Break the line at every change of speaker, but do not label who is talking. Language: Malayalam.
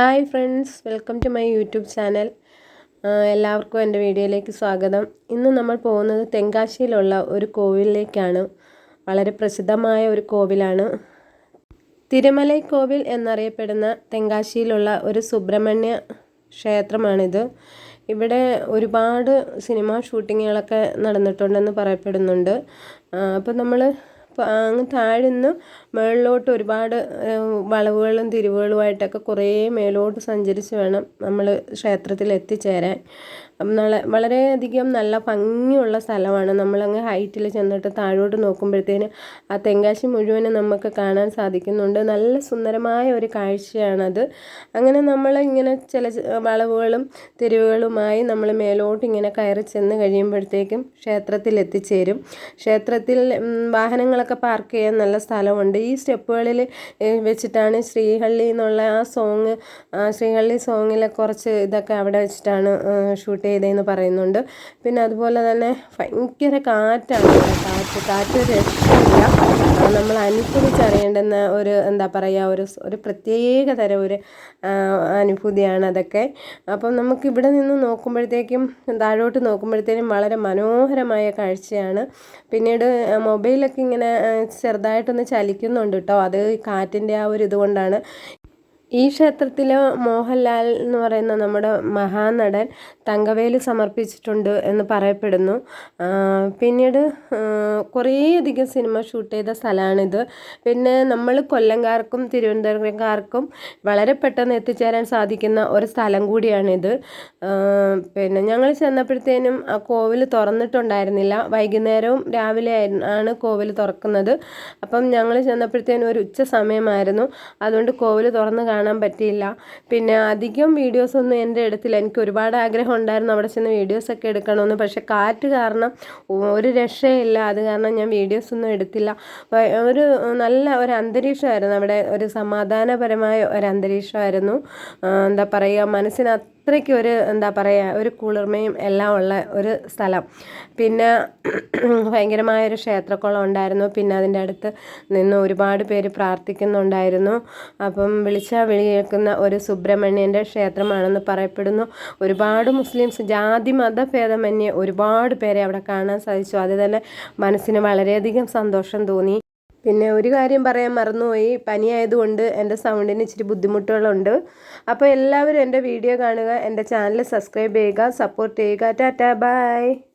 Hi friends welcome to my YouTube channel. എല്ലാവർക്കും എന്റെ വീഡിയോയിലേക്ക് സ്വാഗതം. ഇന്ന് നമ്മൾ പോകുന്നത് തെങ്കാശിയിലുള്ള ഒരു കോവിലിലേക്കാണ് വളരെ പ്രസിദ്ധമായ ഒരു കോവിലാണ്. തിരുമലൈ കോവിൽ എന്നറിയപ്പെടുന്ന തെങ്കാശിയിലുള്ള ഒരു സുബ്രഹ്മണ്യ ക്ഷേത്രമാണിത്. ഇവിടെ ഒരുപാട് സിനിമ ഷൂട്ടിങ്ങുകളൊക്കെ നടന്നിട്ടുണ്ടെന്ന് പറയപ്പെടുന്നുണ്ട്. അപ്പോൾ നമ്മൾ അങ്ങ് താഴ്ന്ന് മുകളിലോട്ട് ഒരുപാട് വളവുകളും തിരിവുകളുമായിട്ടൊക്കെ കുറേ മേലോട്ട് സഞ്ചരിച്ച് വേണം നമ്മൾ ക്ഷേത്രത്തിൽ എത്തിച്ചേരാൻ വളരെയധികം നല്ല ഭംഗിയുള്ള സ്ഥലമാണ്. നമ്മളങ്ങ് ഹൈറ്റിൽ ചെന്നിട്ട് താഴോട്ട് നോക്കുമ്പോഴത്തേന് ആ തെങ്കാശി മുഴുവനും നമുക്ക് കാണാൻ സാധിക്കുന്നുണ്ട്. നല്ല സുന്ദരമായ ഒരു കാഴ്ചയാണത്. അങ്ങനെ നമ്മൾ ഇങ്ങനെ ചില വളവുകളും തിരിവുകളുമായി നമ്മൾ മേലോട്ട് ഇങ്ങനെ കയറി ചെന്ന് കഴിയുമ്പോഴത്തേക്കും ക്ഷേത്രത്തിൽ എത്തിച്ചേരും. ക്ഷേത്രത്തിൽ വാഹനങ്ങളൊക്കെ പാർക്ക് ചെയ്യാൻ നല്ല സ്ഥലമുണ്ട്. ഈ സ്റ്റെപ്പുകളിൽ വെച്ചിട്ടാണ് ശ്രീഹള്ളി എന്നുള്ള ആ സോങ് ശ്രീഹള്ളി സോങ്ങിലെ കുറച്ച് ഇതൊക്കെ അവിടെ വെച്ചിട്ടാണ് ഷൂട്ട് ചെയ്തതെന്ന് പറയുന്നുണ്ട്. പിന്നെ അതുപോലെ തന്നെ ഭയങ്കര കാറ്റാണ് കാറ്റ് കാറ്റ് രക്ഷയില്ല. നമ്മൾ അനുഭവിച്ചറിയേണ്ടുന്ന ഒരു എന്താ പറയുക ഒരു ഒരു പ്രത്യേക തരം ഒരു അനുഭൂതിയാണ് അതൊക്കെ. അപ്പം നമുക്ക് ഇവിടെ നിന്ന് നോക്കുമ്പോഴത്തേക്കും താഴോട്ട് നോക്കുമ്പോഴത്തേക്കും വളരെ മനോഹരമായ കാഴ്ചയാണ്. പിന്നീട് മൊബൈലൊക്കെ ഇങ്ങനെ ചെറുതായിട്ടൊന്ന് ചലിക്കുന്നുണ്ട് കേട്ടോ. അത് കാറ്റിന്റെ ആ ഒരു ഇതുകൊണ്ടാണ്. ഈ ക്ഷേത്രത്തിൽ മോഹൻലാൽ എന്ന് പറയുന്ന നമ്മുടെ മഹാനടൻ തങ്കവേൽ സമർപ്പിച്ചിട്ടുണ്ട് എന്ന് പറയപ്പെടുന്നു. പിന്നീട് കുറേയധികം സിനിമ ഷൂട്ട് ചെയ്ത സ്ഥലമാണിത് പിന്നെ നമ്മൾ കൊല്ലംകാർക്കും തിരുവനന്തപുരംകാർക്കും വളരെ പെട്ടെന്ന് എത്തിച്ചേരാൻ സാധിക്കുന്ന ഒരു സ്ഥലം കൂടിയാണിത്. പിന്നെ ഞങ്ങൾ ചെന്നപ്പോഴത്തേനും ആ കോവിൽ തുറന്നിട്ടുണ്ടായിരുന്നില്ല. വൈകുന്നേരവും രാവിലെ ആണ് കോവിൽ തുറക്കുന്നത്. അപ്പം ഞങ്ങൾ ചെന്നപ്പോഴത്തേനും ഒരു ഉച്ച സമയമായിരുന്നു. അതുകൊണ്ട് കോവിൽ തുറന്ന് കാണാൻ പറ്റിയില്ല. പിന്നെ അധികം വീഡിയോസൊന്നും എന്റെ എടുത്തില്ല എനിക്ക് ഒരുപാട് ആഗ്രഹം ഉണ്ടായിരുന്നു അവിടെ ചെന്ന് വീഡിയോസൊക്കെ എടുക്കണമെന്ന്. പക്ഷേ കാറ്റ് കാരണം ഒരു രക്ഷയില്ല. അത് കാരണം ഞാൻ വീഡിയോസൊന്നും എടുത്തില്ല. ഒരു നല്ല ഒരു അന്തരീക്ഷമായിരുന്നു. അവിടെ ഒരു സമാധാനപരമായ ഒരു അന്തരീക്ഷമായിരുന്നു. എന്താ പറയുക മനസ്സിന് അത്രയ്ക്ക് ഒരു എന്താ പറയുക ഒരു കുളിർമയും എല്ലാം ഉള്ള ഒരു സ്ഥലം. പിന്നെ ഭയങ്കരമായൊരു ക്ഷേത്രക്കുളം ഉണ്ടായിരുന്നു. പിന്നെ അതിന്റെ അടുത്ത് നിന്ന് ഒരുപാട് പേര് പ്രാർത്ഥിക്കുന്നുണ്ടായിരുന്നു. അപ്പം വിളിച്ച വിളി കേൾക്കുന്ന ഒരു സുബ്രഹ്മണ്യന്റെ ക്ഷേത്രമാണെന്ന് പറയപ്പെടുന്നു. ഒരുപാട് മുസ്ലിംസ് ജാതി മതഭേദമന്യേ ഒരുപാട് പേരെ അവിടെ കാണാൻ സാധിച്ചു. അത് തന്നെ മനസ്സിന് വളരെയധികം സന്തോഷം തോന്നി. പിന്നെ ഒരു കാര്യം പറയാൻ മറന്നുപോയി. പനിയായതുകൊണ്ട് എന്റെ സൗണ്ടിന് ഇച്ചിരി ബുദ്ധിമുട്ടുകളുണ്ട്. അപ്പോൾ എല്ലാവരും എന്റെ വീഡിയോ കാണുക എന്റെ ചാനൽ സബ്സ്ക്രൈബ് ചെയ്യുക സപ്പോർട്ട് ചെയ്യുക. Tata bye